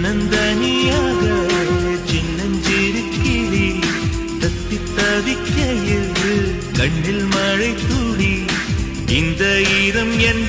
சின்னந்தனியாக சின்னஞ்சிறு கிளி தத்தி தவிக்கையில் கண்ணில் மழை துளி இந்த ஈரம் என்